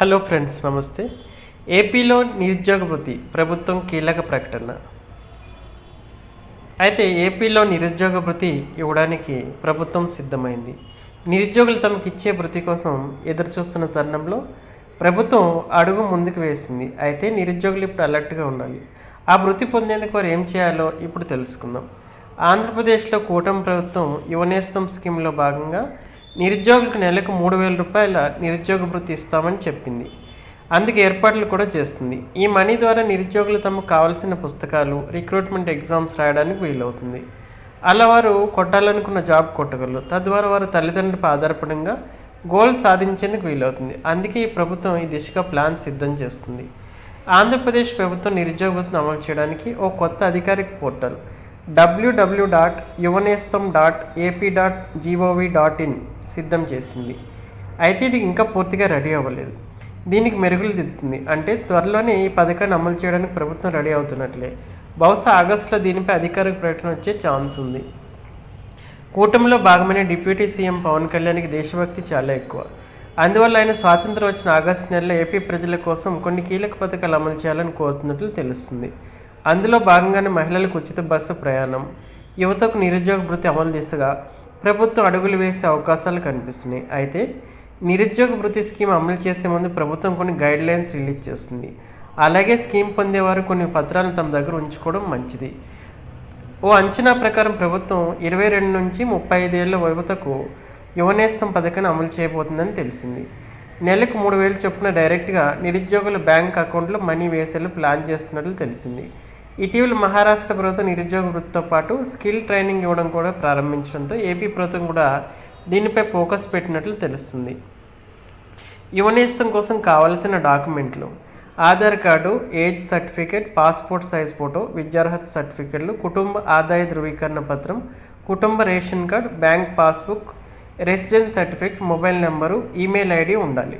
Hello friends నమస్తే. ఏపీలో నిరుద్యోగ వృత్తి ప్రభుత్వం కీలక ప్రకటన. అయితే ఏపీలో నిరుద్యోగ భృతి ఇవ్వడానికి ప్రభుత్వం సిద్ధమైంది. నిరుద్యోగులు తమకు ఇచ్చే భృతి కోసం ఎదురుచూస్తున్న తరుణంలో ప్రభుత్వం అడుగు ముందుకు వేసింది. అయితే నిరుద్యోగులు ఇప్పుడు అలర్ట్గా ఉండాలి. ఆ భృతి పొందేందుకు వారు ఏం చేయాలో ఇప్పుడు తెలుసుకుందాం. ఆంధ్రప్రదేశ్లో కూటమి ప్రభుత్వం యువనేస్తం స్కీమ్లో భాగంగా నిరుద్యోగులకు నెలకు మూడు వేల రూపాయల నిరుద్యోగ భృతి ఇస్తామని చెప్పింది. అందుకు ఏర్పాట్లు కూడా చేస్తుంది. ఈ మనీ ద్వారా నిరుద్యోగులు తమకు కావాల్సిన పుస్తకాలు రిక్రూట్మెంట్ ఎగ్జామ్స్ రాయడానికి వీలవుతుంది. అలా వారు కొట్టాలనుకున్న జాబ్ కొట్టగలరు తద్వారా వారు తల్లిదండ్రులపై ఆధారపడంగా గోల్ సాధించేందుకు వీలవుతుంది. అందుకే ఈ ప్రభుత్వం ఈ దిశగా ప్లాన్ సిద్ధం చేస్తుంది. ఆంధ్రప్రదేశ్ ప్రభుత్వం నిరుద్యోగ అమలు చేయడానికి ఓ కొత్త అధికారిక portal W W dot Yuvanestham dot AP dot G O V dot in సిద్ధం చేసింది. అయితే ఇది ఇంకా పూర్తిగా రెడీ అవ్వలేదు. దీనికి మెరుగులు దిద్దుతుంది. అంటే త్వరలోనే ఈ పథకాన్ని అమలు చేయడానికి ప్రభుత్వం రెడీ అవుతున్నట్లే. బహుశా ఆగస్టులో దీనిపై అధికారిక ప్రకటన వచ్చే ఛాన్స్ ఉంది. కూటమిలో భాగమైన డిప్యూటీ సీఎం పవన్ కళ్యాణ్కి దేశభక్తి చాలా ఎక్కువ. అందువల్ల ఆయన స్వాతంత్రం వచ్చిన ఆగస్టు నెలలో ఏపీ ప్రజల కోసం కొన్ని కీలక పథకాలు అమలు చేయాలని కోరుతున్నట్లు తెలుస్తుంది. అందులో భాగంగానే మహిళలకు ఉచిత బస్సు ప్రయాణం యువతకు నిరుద్యోగ భృతి అమలు దిశగా ప్రభుత్వం అడుగులు వేసే అవకాశాలు కనిపిస్తున్నాయి. అయితే నిరుద్యోగ భృతి స్కీమ్ అమలు చేసే ముందు ప్రభుత్వం కొన్ని గైడ్ లైన్స్ రిలీజ్ చేస్తుంది. అలాగే స్కీమ్ పొందేవారు కొన్ని పత్రాలను తమ దగ్గర ఉంచుకోవడం మంచిది. ఓ అంచనా ప్రకారం ప్రభుత్వం ఇరవై రెండు నుంచి ముప్పై ఐదేళ్ళ యువతకు యువనేస్తం పథకాన్ని అమలు చేయబోతుందని తెలిసింది. నెలకు మూడు వేలు చొప్పున డైరెక్ట్గా నిరుద్యోగుల బ్యాంక్ అకౌంట్లో మనీ వేసేలా ప్లాన్ చేస్తున్నట్లు తెలిసింది. ఇటీవల మహారాష్ట్ర ప్రభుత్వం నిరుద్యోగ వృత్తితో పాటు స్కిల్ ట్రైనింగ్ ఇవ్వడం కూడా ప్రారంభించడంతో ఏపీ ప్రభుత్వం కూడా దీనిపై ఫోకస్ పెట్టినట్లు తెలుస్తుంది. యువనేస్తం కోసం కావలసిన డాక్యుమెంట్లు Aadhaar card age certificate passport size photo విద్యార్హత సర్టిఫికేట్లు కుటుంబ ఆదాయ ధృవీకరణ పత్రం కుటుంబ ration card bank passbook residence certificate mobile number email ID ఉండాలి.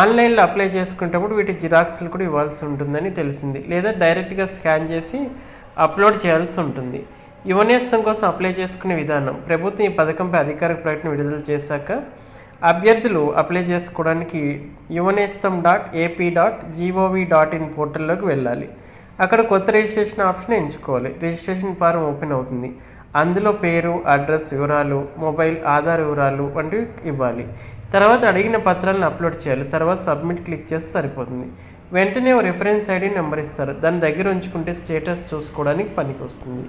ఆన్లైన్లో అప్లై చేసుకునేటప్పుడు వీటి జిరాక్స్లు కూడా ఇవ్వాల్సి ఉంటుందని తెలిసింది. లేదా డైరెక్ట్గా స్కాన్ చేసి అప్లోడ్ చేయాల్సి ఉంటుంది. యువనేస్తం కోసం అప్లై చేసుకునే విధానం. ప్రభుత్వం ఈ పథకంపై అధికారిక ప్రకటన విడుదల చేశాక అభ్యర్థులు అప్లై చేసుకోవడానికి Yuvanestham dot AP dot G O V dot in పోర్టల్లోకి వెళ్ళాలి. అక్కడ కొత్త రిజిస్ట్రేషన్ ఆప్షన్ ఎంచుకోవాలి. రిజిస్ట్రేషన్ ఫారం ఓపెన్ అవుతుంది. అందులో పేరు అడ్రస్ వివరాలు మొబైల్ ఆధార్ వివరాలు వంటివి ఇవ్వాలి. తర్వాత అడిగిన పత్రాలను అప్లోడ్ చేయాలి. తర్వాత సబ్మిట్ క్లిక్ చేస్తే సరిపోతుంది. వెంటనే ఓ రిఫరెన్స్ ఐడి నెంబర్ ఇస్తారు. దాని దగ్గర ఉంచుకుంటే స్టేటస్ చూసుకోవడానికి పనికి వస్తుంది.